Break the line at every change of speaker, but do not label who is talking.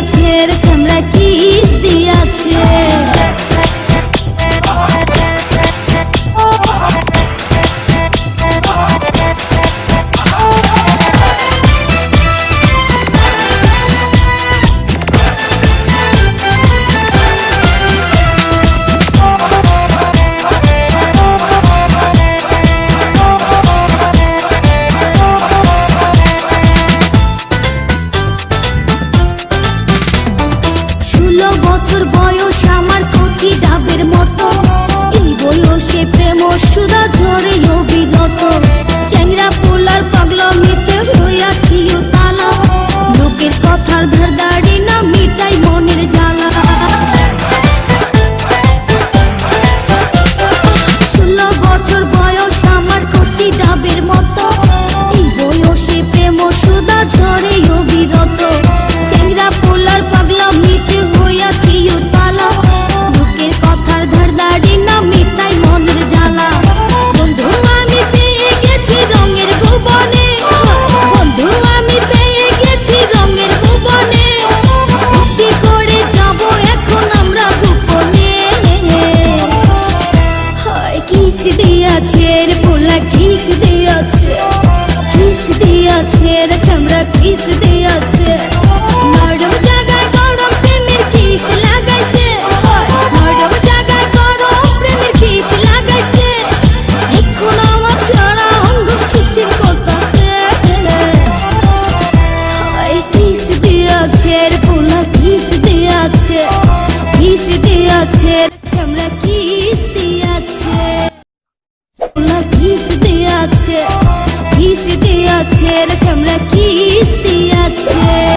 দিয়াছে রে চামড়া কিস দিয়াছে। দিয়াছে রে চামড়া কিস দিয়াছে। নরম জায়গায় গরম প্রেমের কিস লাগাইছে। নরম জায়গায় গরম প্রেমের কিস লাগাইছে। এখন আমার সারা অঙ্গ শিশির করতেছে কিস দিয়াছে পোলা, কিস দিয়াছে। কিস দিয়াছে চামড়া, কিস দিয়াছে। পোলা, কিস দিয়াছে। আছে ছেড়েছে আমরা কিস্তি আছে।